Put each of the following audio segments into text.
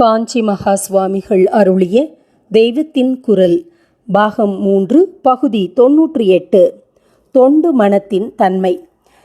காஞ்சி மகா சுவாமிகள் அருளிய தெய்வத்தின் குரல் பாகம் மூன்று பகுதி தொன்னூற்றி எட்டு. தொண்டு மனத்தின் தன்மை.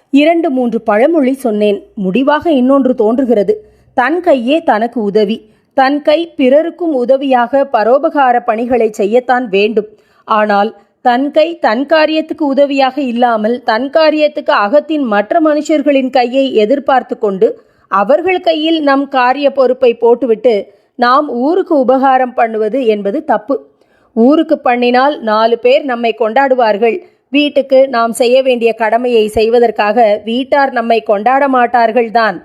இரண்டு மூன்று பழமொழி சொன்னேன். முடிவாக இன்னொன்று தோன்றுகிறது. தன் கையே தனக்கு உதவி. தன் கை பிறருக்கும் உதவியாக பரோபகார பணிகளை செய்யத்தான் வேண்டும். ஆனால் தன் கை தன் காரியத்துக்கு உதவியாக இல்லாமல் தன் காரியத்துக்கு அகத்தின் மற்ற மனுஷர்களின் கையை எதிர்பார்த்து கொண்டு அவர்கள் கையில் நம் காரிய பொறுப்பை போட்டுவிட்டு நாம் ஊருக்கு உபகாரம் பண்ணுவது என்பது தப்பு. ஊருக்கு பண்ணினால் நாலு பேர் நம்மை கொண்டாடுவார்கள். வீட்டுக்கு நாம் செய்ய வேண்டிய கடமையை செய்வதற்காக வீட்டார் நம்மை கொண்டாட மாட்டார்கள் தான்.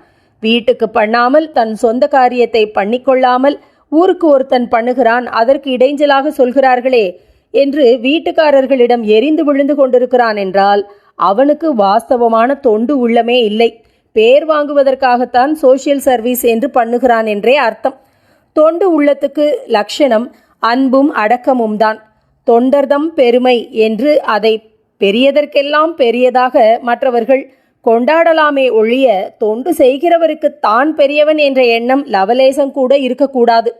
வீட்டுக்கு பண்ணாமல் தன் சொந்த காரியத்தை பண்ணிக்கொள்ளாமல் ஊருக்கு ஒருத்தன் பண்ணுகிறான் அதற்கு இடைஞ்சலாக சொல்கிறார்களே என்று வீட்டுக்காரர்களிடம் எரிந்து விழுந்து கொண்டிருக்கிறான் என்றால் அவனுக்கு வாஸ்தவமான தொண்டு உள்ளமே இல்லை. பேர் வாங்குவதற்காகத்தான் சோஷியல் சர்வீஸ் என்று பண்ணுகிறான் என்றே அர்த்தம். தொண்டு உள்ளத்துக்கு லட்சணம் அன்பும் அடக்கமும் தான். தொண்டர்தம் பெருமை என்று அதை பெரியதற்கெல்லாம் பெரியதாக மற்றவர்கள் கொண்டாடலாமே ஒழிய தொண்டு செய்கிறவருக்கு தான் பெரியவன் என்ற எண்ணம் லவலேசம் கூட இருக்கக்கூடாது.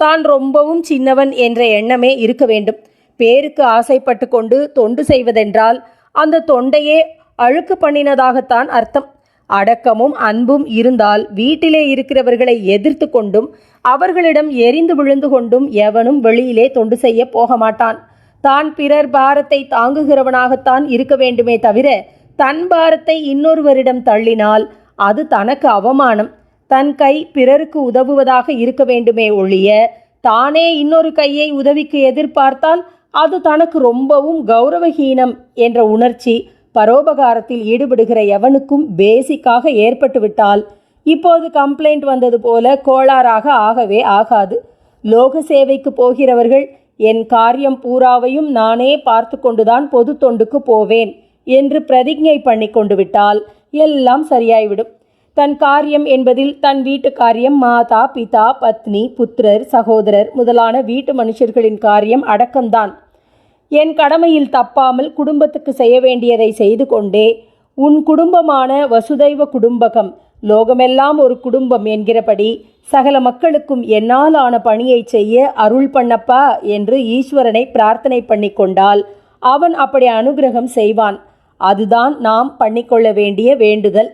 தான் ரொம்பவும் சின்னவன் என்ற எண்ணமே இருக்க வேண்டும். பேருக்கு ஆசைப்பட்டு கொண்டு தொண்டு செய்வதென்றால் அந்த தொண்டையே அழுக்கு பண்ணினதாகத்தான் அர்த்தம். அடக்கமும் அன்பும் இருந்தால் வீட்டிலே இருக்கிறவர்களை எதிர்த்து கொண்டும் அவர்களிடம் எரிந்து விழுந்து கொண்டும் எவனும் வெளியிலே தொண்டு செய்ய போக மாட்டான். தான் பிறர் பாரத்தை தாங்குகிறவனாகத்தான் இருக்க வேண்டுமே தவிர தன் பாரத்தை இன்னொருவரிடம் தள்ளினால் அது தனக்கு அவமானம். தன் கை பிறருக்கு உதவுவதாக இருக்க வேண்டுமே ஒழிய தானே இன்னொரு கையை உதவிக்கு எதிர்பார்த்தால் அது தனக்கு ரொம்பவும் கௌரவஹீனம் என்ற உணர்ச்சி பரோபகாரத்தில் ஈடுபடுகிற எவனுக்கும் பேசிக்காக ஏற்பட்டுவிட்டால் இப்போது கம்ப்ளைண்ட் வந்தது போல கோளாறாக ஆகவே ஆகாது. லோக சேவைக்கு போகிறவர்கள் என் காரியம் பூராவையும் நானே பார்த்து கொண்டுதான் பொது தொண்டுக்கு போவேன் என்று பிரதிஜை பண்ணி கொண்டு விட்டால் எல்லாம் சரியாய்விடும். தன் காரியம் என்பதில் தன் வீட்டு காரியம் மாதா பிதா பத்னி புத்திரர் சகோதரர் முதலான வீட்டு மனுஷர்களின் காரியம் அடக்கம்தான். என் கடமையில் தப்பாமல் குடும்பத்துக்கு செய்ய வேண்டியதை செய்து கொண்டே உன் குடும்பமான வசுதைவ குடும்பகம் லோகமெல்லாம் ஒரு குடும்பம் என்கிறபடி சகல மக்களுக்கும் என்னால் ஆன பணியை செய்ய அருள் பண்ணப்பா என்று ஈஸ்வரனை பிரார்த்தனை பண்ணி கொண்டால் அவன் அப்படி அனுகிரகம் செய்வான். அதுதான் நாம் பண்ணிக்கொள்ள வேண்டிய வேண்டுதல்.